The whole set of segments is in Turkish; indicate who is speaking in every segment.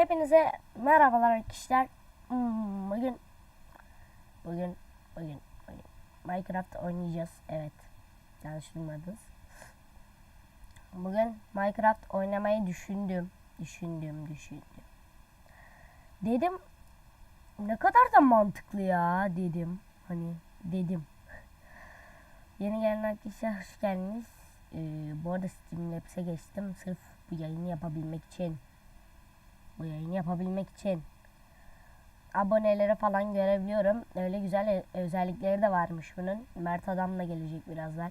Speaker 1: Hepinize merhabalar arkadaşlar. Hmm, Bugün bugün bugün bugün Minecraft oynayacağız. Evet. Yanlış duymadınız. Bugün Minecraft oynamayı düşündüm. Düşündüm, düşündüm. Dedim ne kadar da mantıklı ya dedim. Hani dedim. Yeni gelen arkadaşlar hoş geldiniz. Ee, bu arada Streamlabs'e geçtim. Sırf bu yayını yapabilmek için. Bu yayını yapabilmek için. Aboneleri falan görebiliyorum. Öyle güzel e- özellikleri de varmış bunun. Mert Adam da gelecek birazdan.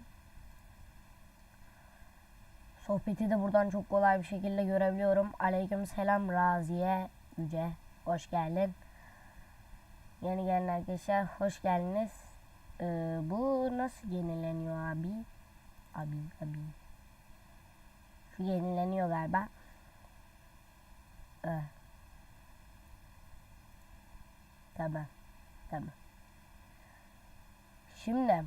Speaker 1: Sohbeti de buradan çok kolay bir şekilde görebiliyorum. Aleyküm selam Raziye Yüce. Hoş geldin. Yeni gelen arkadaşlar hoş geldiniz. Ee, bu nasıl yenileniyor abi? Abi abi. Şu yenileniyor galiba. Ee. Tamam. Tamam. Şimdi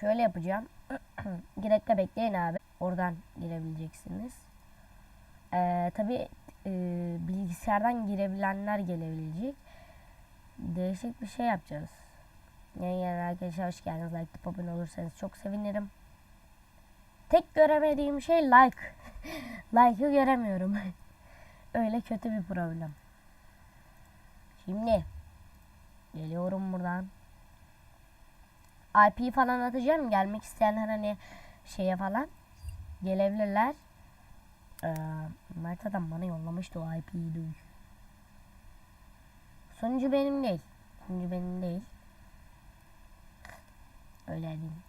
Speaker 1: şöyle yapacağım. Bir dakika bekleyin abi. Oradan girebileceksiniz. Ee, Tabi bilgisayardan girebilenler gelebilecek. Değişik bir şey yapacağız. Yani, arkadaşlar hoş geldiniz. Like abone olursanız çok sevinirim. Tek göremediğim şey like. Like'ı göremiyorum. Öyle kötü bir problem. Şimdi geliyorum buradan. IP falan atacağım. Gelmek isteyenler hani şeye falan gelebilirler. Ee, Mert adam bana yollamıştı o IP'yi duy. Sonucu benim değil. Sonucu benim değil. Öyle diyeyim.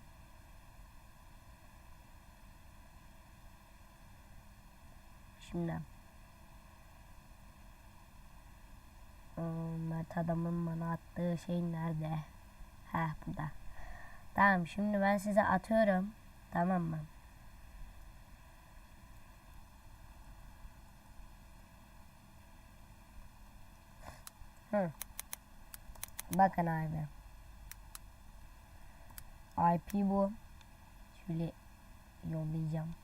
Speaker 1: Şimdi. Hmm, Mert adamın bana attığı şey nerede? Heh burada. Tamam şimdi ben size atıyorum. Tamam mı? Hı. Bakın abi. IP bu. Şöyle yollayacağım.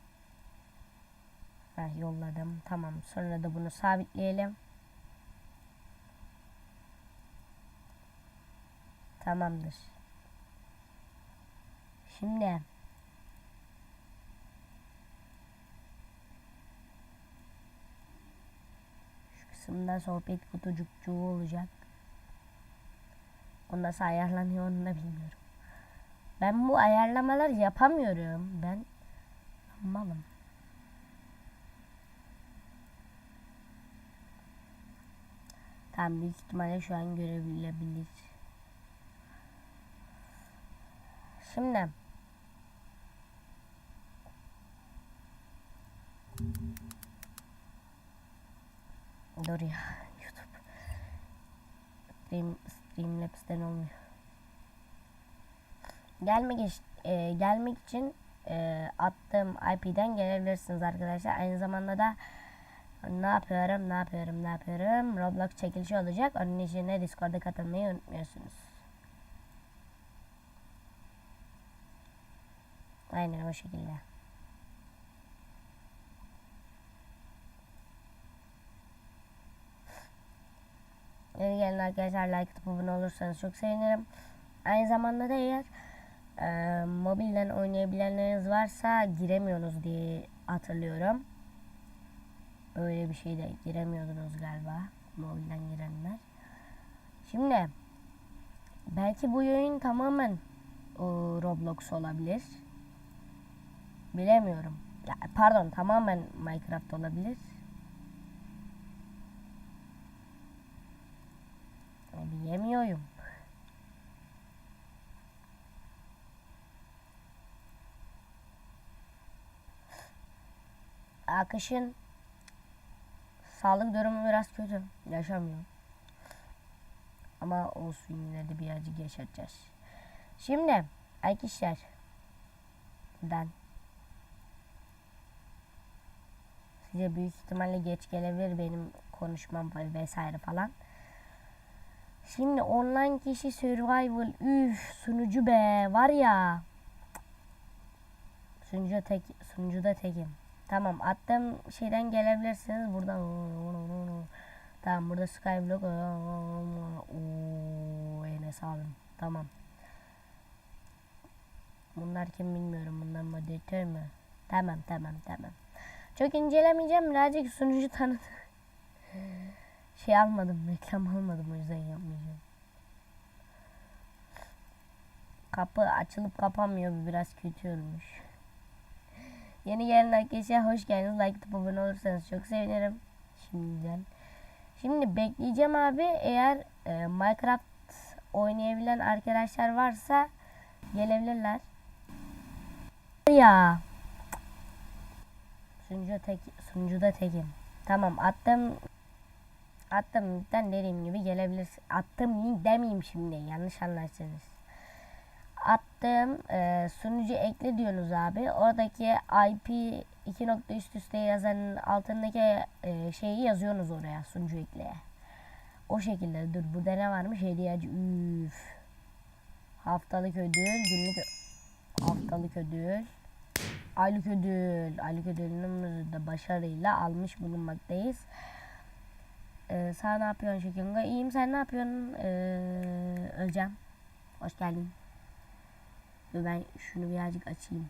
Speaker 1: Heh, yolladım. Tamam. Sonra da bunu sabitleyelim. Tamamdır. Şimdi şu kısımda sohbet kutucukçuğu olacak. O nasıl ayarlanıyor onu da bilmiyorum. Ben bu ayarlamalar yapamıyorum. Ben malım. Tamam büyük ihtimalle şu an görebilebilir. Şimdi Dur ya YouTube Stream, Streamlabs'ten olmuyor. Gelmek iş- e, gelmek için e, attığım IP'den gelebilirsiniz arkadaşlar. Aynı zamanda da ne yapıyorum, ne yapıyorum, ne yapıyorum? Roblox çekilişi olacak. Onun için Discord'a katılmayı unutmuyorsunuz. Aynen o şekilde. Yeni gelen arkadaşlar like atıp abone olursanız çok sevinirim. Aynı zamanda da eğer e, mobilden oynayabilenleriniz varsa giremiyorsunuz diye hatırlıyorum. Öyle bir şeyde giremiyordunuz galiba. Mobilden girenler. Şimdi belki bu yayın tamamen o, Roblox olabilir. Bilemiyorum. Ya, pardon tamamen Minecraft olabilir. Bilemiyorum. Akışın sağlık durumu biraz kötü. Yaşamıyor. Ama olsun yine de birazcık yaşatacağız. Şimdi arkadaşlar ben size büyük ihtimalle geç gelebilir benim konuşmam vesaire falan. Şimdi online kişi survival üf sunucu be var ya Sunucu tek sunucuda tekim. Tamam attığım şeyden gelebilirsiniz buradan. Tamam burada Skyblock. Oo, Enes abim. Tamam. Bunlar kim bilmiyorum. Bunlar moderatör mü? Tamam tamam tamam. Çok incelemeyeceğim. Birazcık sunucu tanıt. şey almadım. Reklam almadım. O yüzden yapmayacağım. Kapı açılıp kapanmıyor. Biraz kötü olmuş. Yeni gelen arkadaşlar hoş geldiniz. Like atıp abone olursanız çok sevinirim. Şimdiden. Şimdi bekleyeceğim abi. Eğer e, Minecraft oynayabilen arkadaşlar varsa gelebilirler. Ya. Sunucu tek sunucuda tekim. Tamam attım attım linkten dediğim gibi gelebilir. Attım link demeyeyim şimdi yanlış anlarsınız. Attım e, sunucu ekle diyorsunuz abi. Oradaki IP iki nokta üst üste yazanın altındaki e, şeyi yazıyorsunuz oraya sunucu ekleye. O şekilde dur burada ne varmış hediyeci üf. Haftalık ödül günlük haftalık ödül aylık ödül aylık ödülünü de başarıyla almış bulunmaktayız. Ee, sen ne yapıyorsun Şekinga? İyiyim sen ne yapıyorsun ee, Özcan? Hoş geldin. Dur ben şunu birazcık açayım.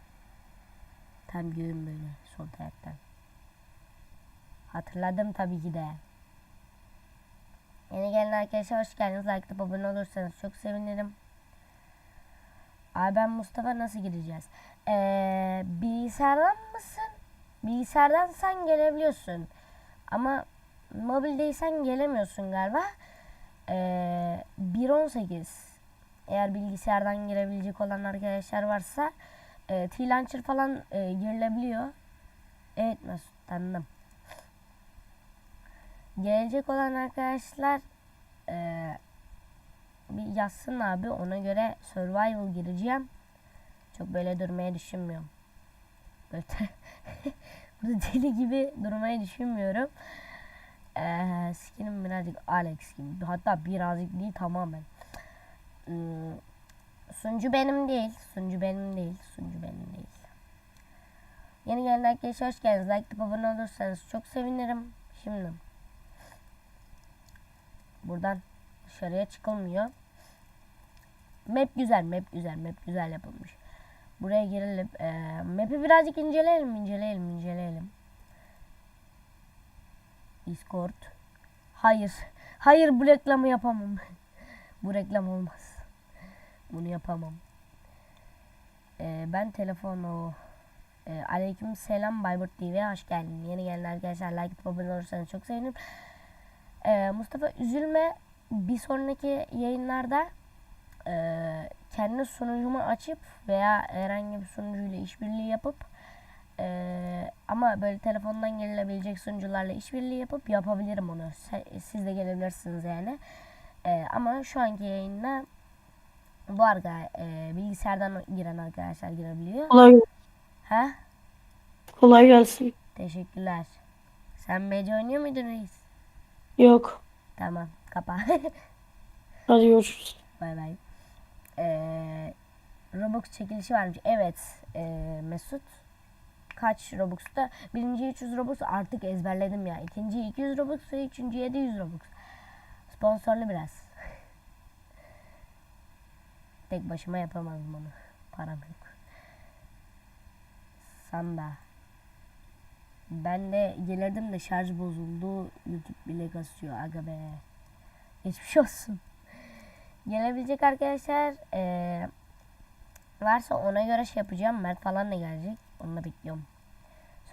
Speaker 1: Tam görün böyle sol taraftan. Hatırladım tabii ki de. Yeni gelen arkadaşlar hoş geldiniz. Like atıp abone olursanız çok sevinirim. Abi ben Mustafa nasıl gireceğiz? Ee, bilgisayardan mısın? Bilgisayardan sen gelebiliyorsun. Ama mobildeysen gelemiyorsun galiba. Ee, 1.18 eğer bilgisayardan girebilecek olan arkadaşlar varsa e, T-Launcher falan e, girilebiliyor. Evet Mesut tanıdım. Gelecek olan arkadaşlar e, bir yazsın abi ona göre survival gireceğim. Çok böyle durmayı düşünmüyorum. Böyle burada deli gibi durmayı düşünmüyorum. Ee, skinim birazcık Alex gibi. Hatta birazcık değil tamamen. Hmm, sunucu benim değil. Sunucu benim değil. Sunucu benim değil. Yeni gelen arkadaşlar hoş geldiniz. Like abone olursanız çok sevinirim. Şimdi buradan dışarıya çıkılmıyor. Map güzel, map güzel, map güzel yapılmış. Buraya girelim. Ee, map'i birazcık inceleyelim, inceleyelim, inceleyelim. Discord. Hayır. Hayır bu reklamı yapamam. bu reklam olmaz. Bunu yapamam. Ee, ben telefonu ee, aleyküm selam Bayburt TV'ye hoş geldin. Yeni gelen arkadaşlar like atıp abone olursanız çok sevinirim. Ee, Mustafa üzülme. Bir sonraki yayınlarda e, kendi sunucumu açıp veya herhangi bir sunucuyla işbirliği yapıp e, ama böyle telefondan gelinebilecek sunucularla işbirliği yapıp yapabilirim onu. Siz de gelebilirsiniz yani. E, ama şu anki yayında bu arka e, bilgisayardan giren arkadaşlar girebiliyor.
Speaker 2: Kolay,
Speaker 1: Ha?
Speaker 2: kolay gelsin.
Speaker 1: Teşekkürler. Sen BC oynuyor muydun reis?
Speaker 2: Yok.
Speaker 1: Tamam. Kapa.
Speaker 2: Hadi görüşürüz.
Speaker 1: bay bay. Ee, Robux çekilişi varmış. Evet. ee, Mesut. Kaç Robux'ta? Birinci 300 Robux artık ezberledim ya. İkinci 200 Robux ve üçüncü 700 Robux. Sponsorlu biraz. Tek başıma yapamazdım onu. Param yok. Sanda. Ben de gelirdim de şarj bozuldu. YouTube bile kasıyor. Aga be. Geçmiş olsun. Gelebilecek arkadaşlar eee, varsa ona göre şey yapacağım. Mert falan da gelecek. Onu da bekliyorum.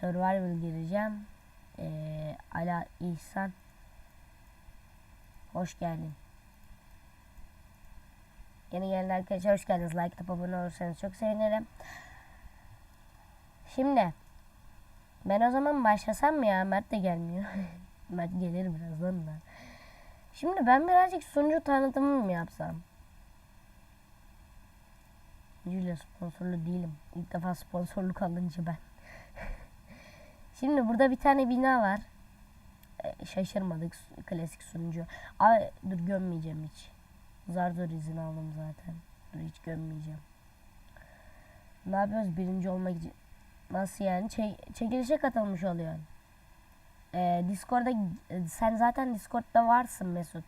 Speaker 1: Survival gireceğim. Eee Ala İhsan. Hoş geldin. Yeni gelen arkadaşlar hoş geldiniz. Like atıp abone olursanız çok sevinirim. Şimdi ben o zaman başlasam mı ya? Mert de gelmiyor. Mert gelir birazdan da. Şimdi ben birazcık sunucu tanıtımı mı yapsam? Julia sponsorlu değilim. İlk defa sponsorluk alınca ben. Şimdi burada bir tane bina var. Ee, şaşırmadık klasik sunucu. Ay dur gömmeyeceğim hiç. Zar zor izin aldım zaten. Dur hiç gömmeyeceğim. Ne yapıyoruz birinci olmak için? Nasıl yani? Çe- çekilişe katılmış oluyorsun. Ee, Discord'da e, sen zaten Discord'da varsın Mesut.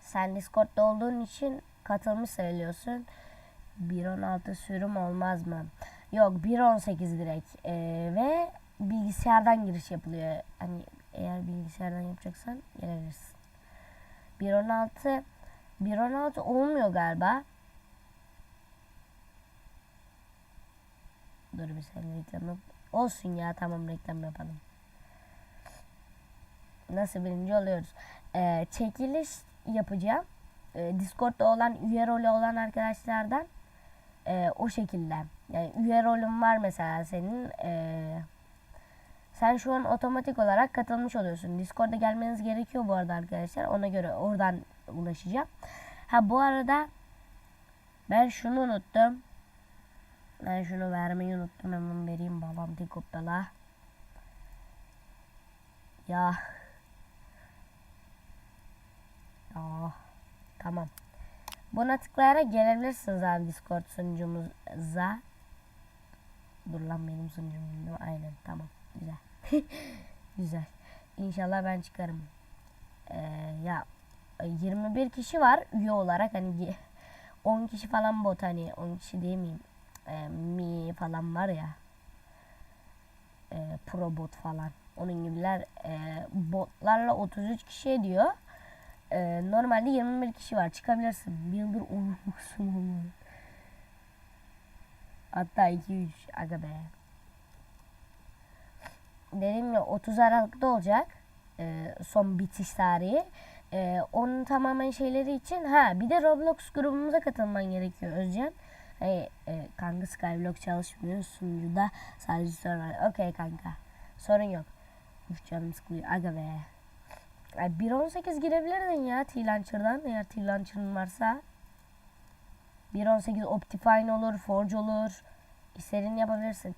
Speaker 1: Sen Discord'da olduğun için katılmış sayılıyorsun. 1.16 sürüm olmaz mı? Yok 1.18 direkt. Ee, ve bilgisayardan giriş yapılıyor. Hani eğer bilgisayardan yapacaksan gelebilirsin. 1.16 1.16 olmuyor galiba. Dur bir saniye reklam. Olsun ya tamam reklam yapalım. Nasıl birinci oluyoruz? Ee, çekiliş yapacağım. Ee, Discord'da olan üye rolü olan arkadaşlardan ee, o şekilde. Yani üye rolün var mesela senin. ee, sen şu an otomatik olarak katılmış oluyorsun. Discord'a gelmeniz gerekiyor bu arada arkadaşlar. Ona göre oradan ulaşacağım. Ha bu arada ben şunu unuttum. Ben şunu vermeyi unuttum. Hemen vereyim bağlantıyı kopyala. Ya. Ya. Tamam. Buna tıklayarak gelebilirsiniz abi Discord sunucumuza. Dur lan benim sunucum? Aynen tamam. Güzel. Güzel. İnşallah ben çıkarım. Ee, ya 21 kişi var üye olarak hani ye- 10 kişi falan bot hani 10 kişi diyemeyeyim. Ee, mi falan var ya. Ee, pro bot falan. Onun gibiler ee, botlarla 33 kişi ediyor. Ee, normalde 21 kişi var. Çıkabilirsin. Bir yıldır olmuşsun onu. Hatta 2-3 aga be. Dediğim ya 30 Aralık'ta olacak. Ee, son bitiş tarihi. Ee, onun tamamen şeyleri için ha bir de Roblox grubumuza katılman gerekiyor Özcan. Hey, e, kanka Skyblock çalışmıyor sunucuda sadece server. Okey kanka. Sorun yok. Uf canım sıkılıyor. Aga be. Ay 1.18 girebilirdin ya T-Launcher'dan eğer T-Launcher'ın varsa. 1.18 Optifine olur, Forge olur. İstediğini yapabilirsin.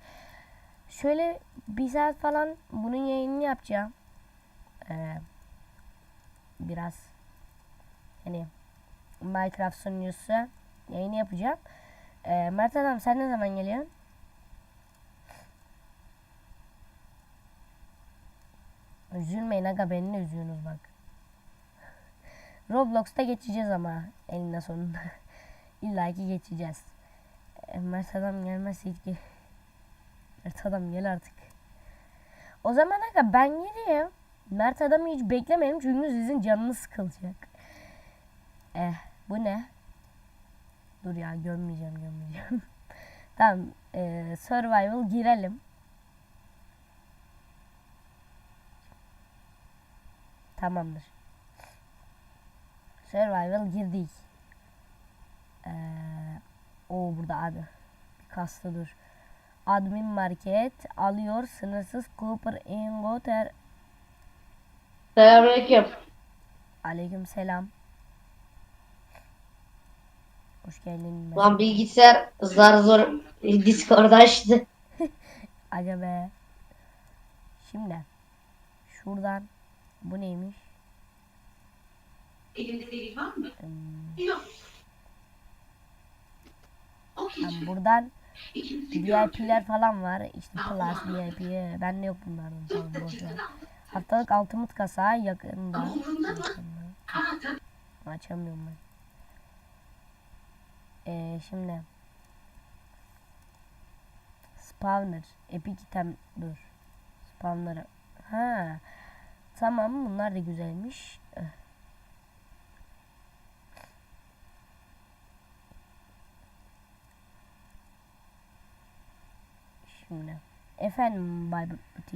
Speaker 1: Şöyle bir saat falan bunun yayınını yapacağım. Ee, biraz hani Minecraft sunucusu yayını yapacağım. Ee, Mert Adam sen ne zaman geliyorsun? Üzülmeyin aga beni de üzüyorsunuz bak. Roblox'ta geçeceğiz ama eninde sonunda. İlla ki geçeceğiz. E, Mert Adam gelmezse ge- Mert Adam gel artık. O zaman aga ben geleyim. Mert Adam'ı hiç beklemeyelim çünkü sizin canınız sıkılacak. Eh bu ne? Dur ya gömmeyeceğim gömmeyeceğim. tamam e, survival girelim. Tamamdır. Survival girdik. Ee, o burada adı. Bir kasta dur. Admin market alıyor sınırsız Cooper Ingoter.
Speaker 2: Selamünaleyküm.
Speaker 1: Aleyküm selam. Hoş geldin.
Speaker 2: Lan bilgisayar zar zor Discord açtı.
Speaker 1: Aga be. Şimdi şuradan bu neymiş?
Speaker 3: Elinde delil var mı?
Speaker 1: Hmm,
Speaker 3: Yok. Okey.
Speaker 1: tamam, buradan VIP'ler falan var. İşte Plus VIP. Bende yok bunlardan. Tamam, boş ver. Haftalık altımıt kasa yakında. Yakında. Açamıyorum ben. Ee, şimdi Spawner Epic item dur Spawner Ha Tamam bunlar da güzelmiş Eh. Şimdi Efendim Bayburt TV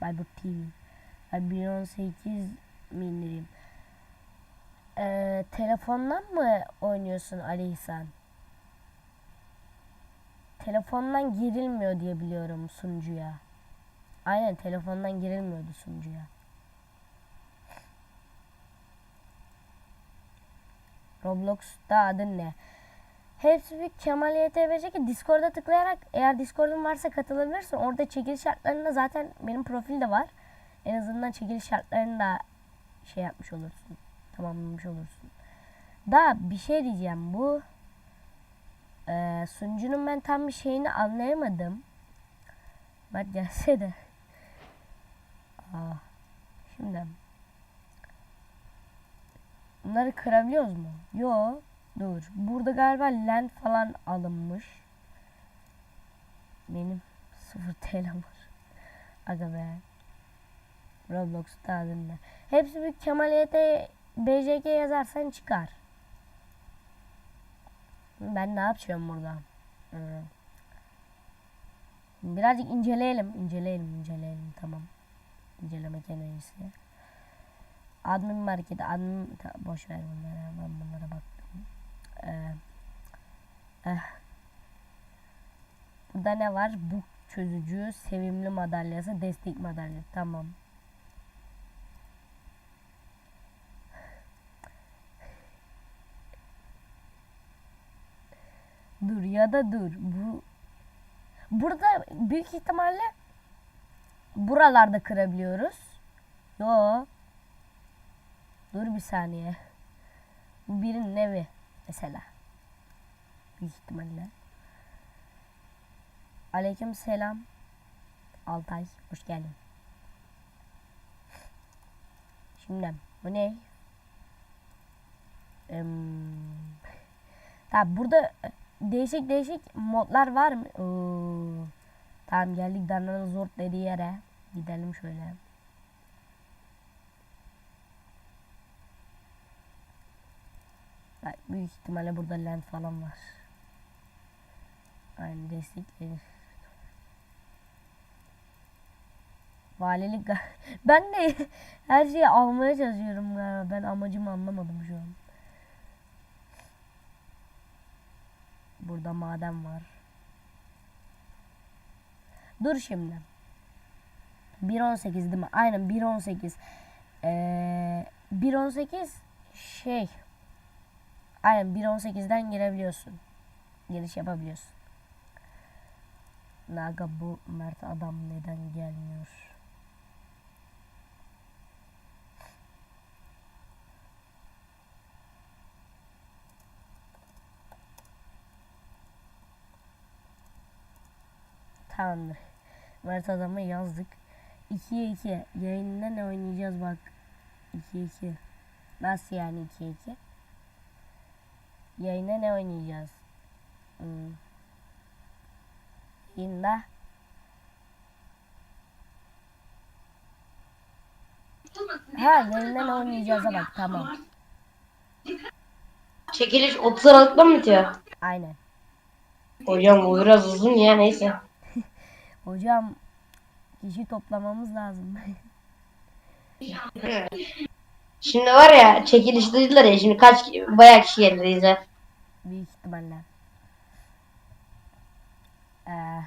Speaker 1: Bayburt TV Ay 1.18 mi indireyim ee, telefondan mı oynuyorsun Ali İhsan? Telefondan girilmiyor diye biliyorum sunucuya. Aynen telefondan girilmiyordu sunucuya. Roblox'ta adın ne? Hepsi bir Kemal YTBC Discord'a tıklayarak eğer Discord'un varsa katılabilirsin. Orada çekiliş şartlarında zaten benim profil de var. En azından çekiliş şartlarını da şey yapmış olursun. Tamamlamış olursun. Da bir şey diyeceğim bu Ee, sunucunun ben tam bir şeyini anlayamadım. Bak gelse de. Aa, şimdi. Bunları kırabiliyoruz mu? Yo. Dur. Burada galiba land falan alınmış. Benim 0 TL var. Aga be. Roblox'ta adında. Hepsi bir Kemaliyete BJK yazarsan çıkar. Ben ne yapacağım burada? Ee, birazcık inceleyelim. inceleyelim, inceleyelim. Tamam. İnceleme kendisi. Admin market, admin... Boş ver bunları. Ben bunlara baktım. Ee, eh. Burada ne var? Bu çözücü, sevimli madalyası, destek madalyası. Tamam. Dur ya da dur. Bu Burada büyük ihtimalle buralarda kırabiliyoruz. Yo. Dur bir saniye. Bu birinin evi mesela. Büyük ihtimalle. Aleyküm selam. Altay hoş geldin. Şimdi bu ne? Em, Tamam burada e, değişik değişik modlar var mı? Oo. Tamam geldik Dana'nın zor dediği yere. Gidelim şöyle. Bak, büyük ihtimalle burada land falan var. Aynı destekleri. Valilik ben de her şeyi almaya çalışıyorum ya. Ben amacımı anlamadım şu an. Burada maden var. Dur şimdi. 1.18 değil mi? Aynen 1.18. Ee, 1.18 şey. Aynen 1.18'den girebiliyorsun. Giriş yapabiliyorsun. Naga bu Mert adam neden gelmiyor? Tamamdır. Mert adamı yazdık. 2'ye 2. Yayında ne oynayacağız bak. 2'ye 2. Nasıl yani 2'ye 2? Yayında ne oynayacağız? Hmm. Yayında Ha yayında ne oynayacağıza bak tamam.
Speaker 2: Çekiliş 30 Aralık'ta mı bitiyor?
Speaker 1: Aynen.
Speaker 2: Hocam bu biraz uzun ya neyse.
Speaker 1: Hocam kişi toplamamız lazım.
Speaker 2: Şimdi var ya çekiliş dediler ya şimdi kaç bayağı kişi gelir izler.
Speaker 1: Büyük ihtimalle. Ee,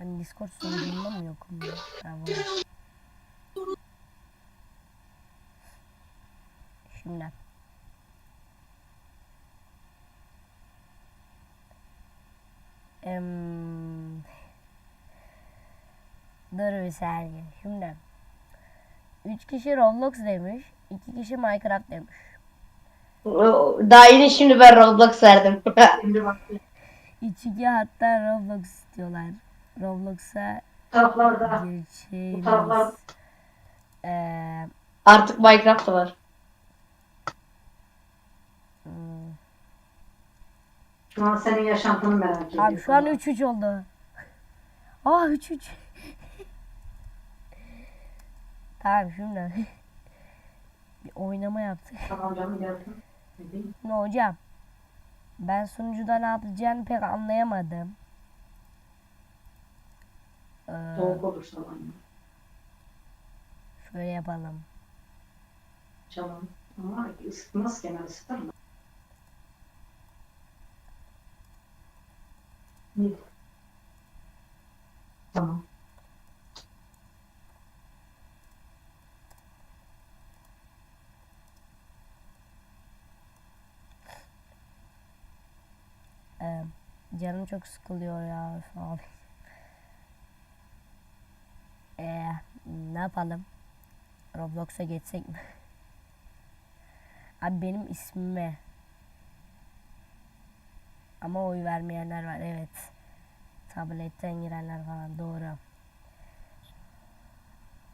Speaker 1: ben Discord sunucumda mı yokum? Ha, var. Şimdi. Em, dur bir saniye. Şimdi. 3 kişi Roblox demiş. 2 kişi Minecraft demiş.
Speaker 2: Daha yeni şimdi ben Roblox verdim.
Speaker 1: İçki hatta Roblox istiyorlar. Roblox'a
Speaker 4: taraflarda
Speaker 1: gireceğimiz.
Speaker 4: taraflar
Speaker 1: Eee
Speaker 2: Artık Minecraft da var.
Speaker 1: hmm,
Speaker 4: şu an senin yaşantını merak ediyorum.
Speaker 1: Abi şu an 3-3 oldu. Aa 3-3. tamam şimdi. Bir oynama yaptık.
Speaker 4: Tamam canım geldim. Ne
Speaker 1: hocam? Ben sunucuda ne yapacağını pek anlayamadım. Ee,
Speaker 4: Soğuk olursa lan.
Speaker 1: şöyle yapalım.
Speaker 4: Canım. Ama ısıtmaz genel ısıtır mı? Tamam.
Speaker 1: Ee, canım çok sıkılıyor ya abi. Ee, ne yapalım? Roblox'a geçsek mi? Abi benim ismime. Ama oy vermeyenler var evet. Tabletten girenler falan doğru.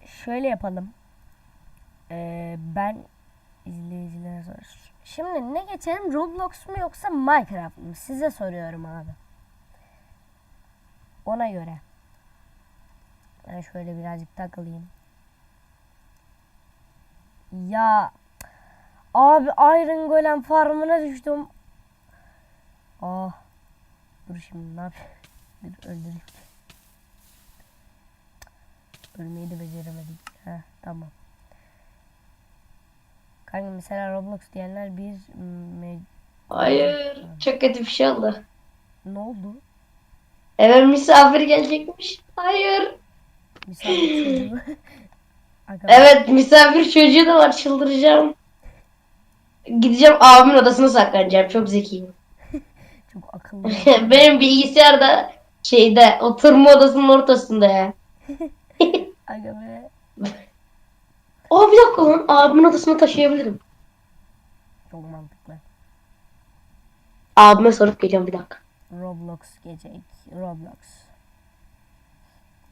Speaker 1: Şöyle yapalım. Ee, ben izleyicilere sor. Şimdi ne geçelim Roblox mu yoksa Minecraft mı? Size soruyorum abi. Ona göre. Ben şöyle birazcık takılayım. Ya abi Iron Golem farmına düştüm. Ah. Dur şimdi ne yapayım? Dur öldüreyim. Ölmeyi de beceremedim. Heh tamam. Kanka mesela Roblox diyenler bir
Speaker 2: Hayır. Çok kötü bir şey oldu.
Speaker 1: ne oldu?
Speaker 2: Eve misafir gelecekmiş. Hayır.
Speaker 1: Misafir çocuğu.
Speaker 2: Evet misafir çocuğu da var çıldıracağım. Gideceğim abimin odasına saklanacağım. Çok zekiyim.
Speaker 1: Çok akıllı.
Speaker 2: Benim bilgisayar da şeyde oturma odasının ortasında ya.
Speaker 1: Aga be.
Speaker 2: Aa bir dakika lan abimin odasına taşıyabilirim.
Speaker 1: Çok mantıklı.
Speaker 2: Abime sorup geliyorum bir dakika.
Speaker 1: Roblox gelecek. Roblox.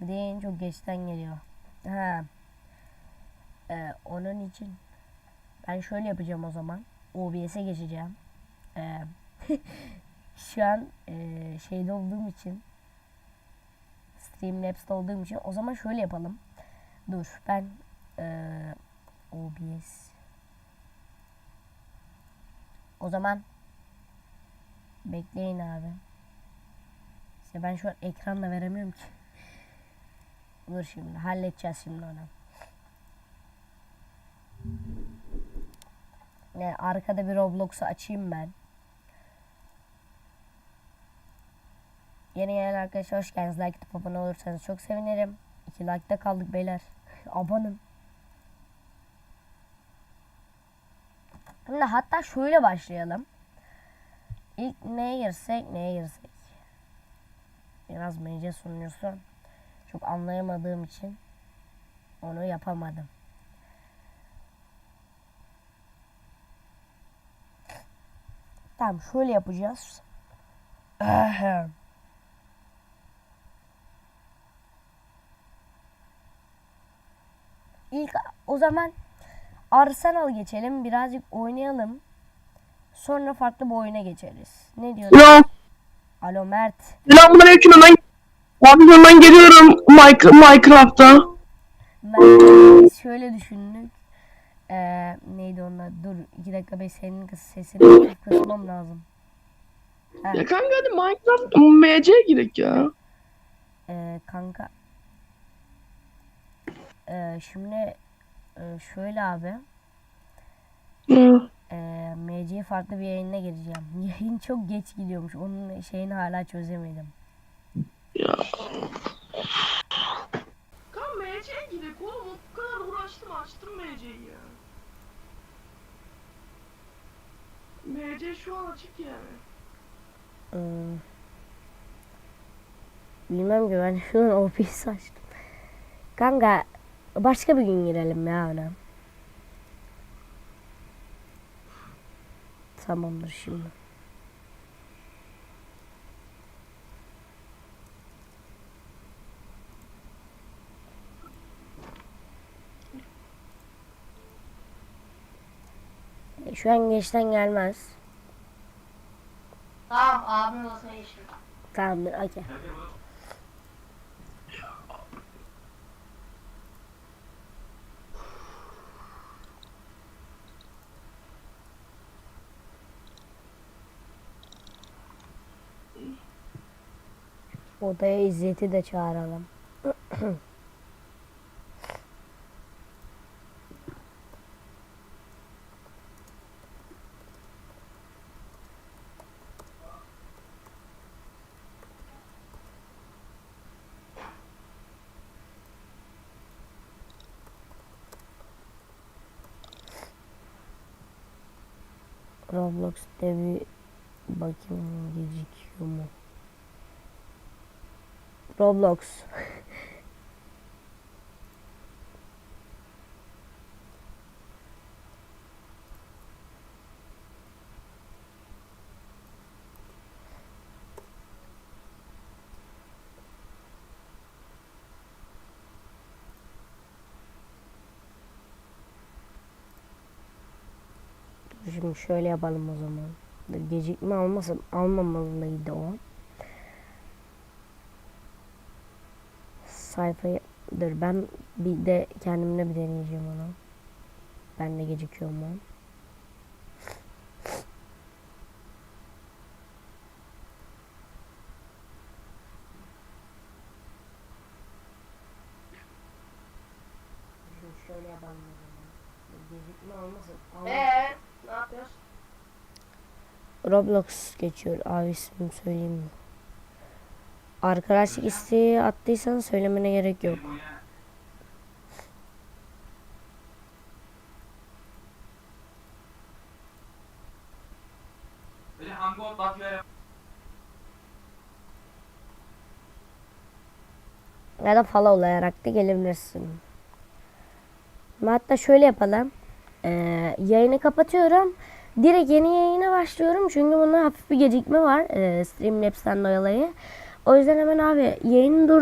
Speaker 1: Bir de en çok geçten geliyor. Ha. Ee, onun için ben şöyle yapacağım o zaman. OBS'e geçeceğim. Ee, şu an e, şeyde olduğum için Streamlabs'te olduğum için o zaman şöyle yapalım. Dur ben e, OBS o zaman bekleyin abi. İşte ben şu an ekranla veremiyorum ki. Dur şimdi halledeceğiz şimdi onu. Ne arkada bir Roblox'u açayım ben. Yeni gelen arkadaşlar hoş geldiniz. Like atıp abone olursanız çok sevinirim. İki like'da kaldık beyler. Abonun. Şimdi hatta şöyle başlayalım. İlk neye girsek neye girsek. Biraz mece sunucusu. Çok anlayamadığım için onu yapamadım. Tamam şöyle yapacağız. İlk o zaman Arsenal geçelim. Birazcık oynayalım. Sonra farklı bir oyuna geçeriz. Ne diyorsun?
Speaker 5: Ya
Speaker 1: Alo Mert.
Speaker 5: selamünaleyküm hemen. Abi hemen geliyorum Mike, Minecraft'a.
Speaker 1: Mert biz şöyle düşündük. Ee, neydi onlar? Dur iki dakika ben senin kız sesini kısmam lazım. Ha,
Speaker 5: Ya kanka hadi Minecraft MC'ye girek ya.
Speaker 1: ee, kanka. Ee, şimdi e, şöyle abi. Ee, MC farklı bir yayına gireceğim. Yayın çok geç gidiyormuş. Onun şeyini hala çözemedim.
Speaker 5: Ya.
Speaker 6: Kan MC'ye girek oğlum o kadar uğraştım açtım MC'yi ya. MC şu an açık yani.
Speaker 1: Hmm. Bilmem ki ben şu an ofis açtım. Kanka başka bir gün girelim ya ona. Tamamdır şimdi. E, Şu an geçten gelmez.
Speaker 2: Tamam abimin odasına geçtim.
Speaker 1: Tamamdır, okey. Odaya İzzet'i de çağıralım. Roblox devi bakayım gecikiyor mu? Roblox. Şimdi şöyle yapalım o zaman. Gecikme almasın almamalıydı o. Sayfayı dur ben bir de kendimle bir deneyeceğim onu. Ben de gecikiyor mu? Şöyle yapalım o zaman. Gecikme olmasın.
Speaker 2: Eee ne yapıyoruz?
Speaker 1: Roblox geçiyor. Abi ismini söyleyeyim mi? Arkadaşlık isteği attıysan söylemene gerek yok. Ya da followlayarak da gelebilirsin. Hatta şöyle yapalım. Ee, yayını kapatıyorum. Direkt yeni yayına başlıyorum. Çünkü bunda hafif bir gecikme var. Ee, Streamlabs'ten dolayı. O yüzden hemen abi yayını dur